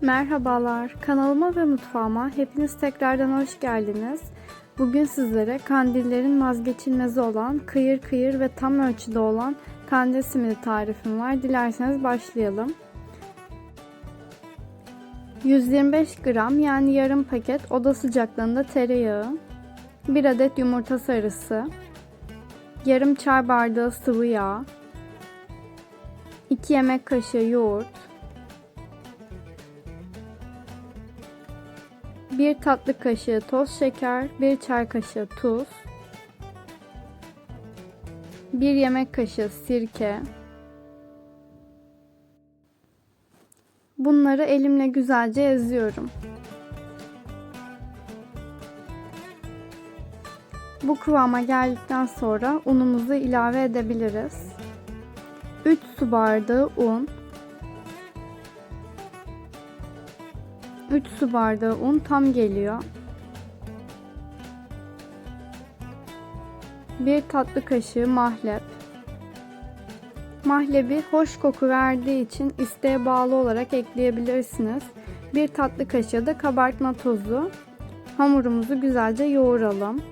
Merhabalar, kanalıma ve mutfağıma hepiniz tekrardan hoş geldiniz. Bugün sizlere kandillerin vazgeçilmezi olan, kıyır kıyır ve tam ölçüde olan kandil simidi tarifim var. Dilerseniz başlayalım. 125 gram yani yarım paket oda sıcaklığında tereyağı, 1 adet yumurta sarısı, yarım çay bardağı sıvı yağ, 2 yemek kaşığı yoğurt, 1 tatlı kaşığı toz şeker, 1 çay kaşığı tuz, 1 yemek kaşığı sirke. Bunları elimle güzelce eziyorum. Bu kıvama geldikten sonra unumuzu ilave edebiliriz. 3 su bardağı un, 3 su bardağı un tam geliyor. 1 tatlı kaşığı mahlep. Mahlebi hoş koku verdiği için isteğe bağlı olarak ekleyebilirsiniz. 1 tatlı kaşığı da kabartma tozu. Hamurumuzu güzelce yoğuralım.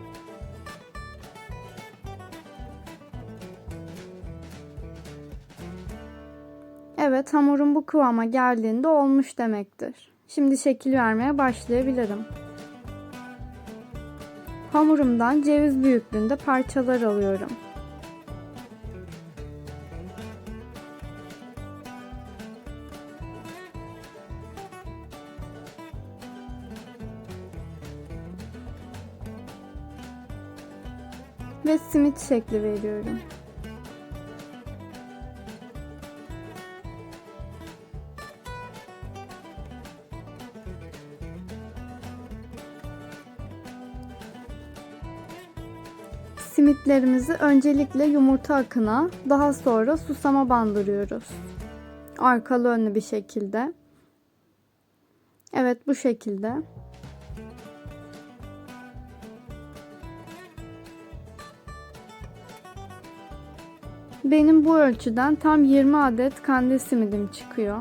Evet hamurum bu kıvama geldiğinde olmuş demektir. Şimdi şekil vermeye başlayabilirim. Hamurumdan ceviz büyüklüğünde parçalar alıyorum. Ve simit şekli veriyorum. Simitlerimizi öncelikle yumurta akına, daha sonra susama bandırıyoruz. Arkalı önlü bir şekilde. Evet bu şekilde. Benim bu ölçüden tam 20 adet kandil simidim çıkıyor.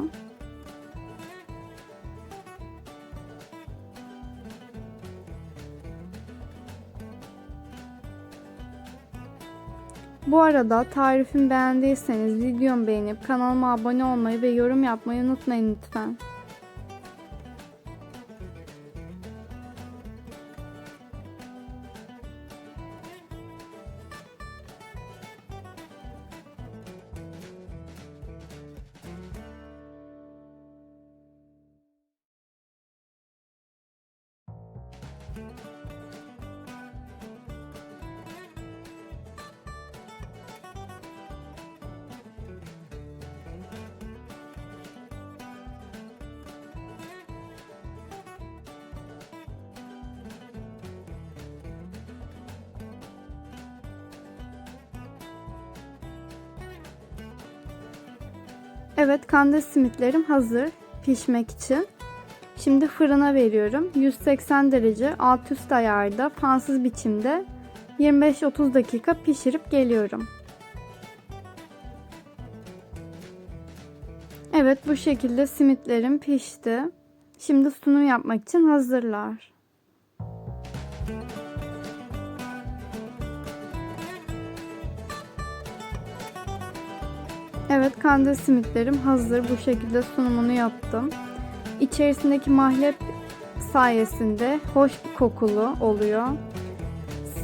Bu arada tarifimi beğendiyseniz videomu beğenip kanalıma abone olmayı ve yorum yapmayı unutmayın lütfen. Evet kandil simitlerim hazır pişmek için. Şimdi fırına veriyorum. 180 derece alt üst ayarda fansız biçimde 25-30 dakika pişirip geliyorum. Evet bu şekilde simitlerim pişti. Şimdi sunum yapmak için hazırlar. Evet kandil simitlerim hazır. Bu şekilde sunumunu yaptım. İçerisindeki mahlep sayesinde hoş bir kokulu oluyor.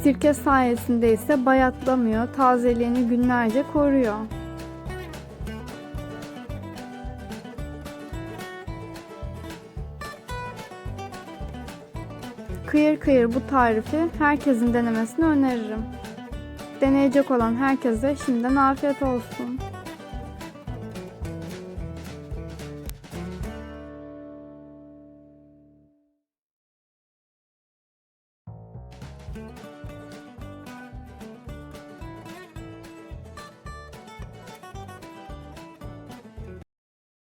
Sirke sayesinde ise bayatlamıyor. Tazeliğini günlerce koruyor. Kıyır kıyır bu tarifi herkesin denemesini öneririm. Deneyecek olan herkese şimdiden afiyet olsun.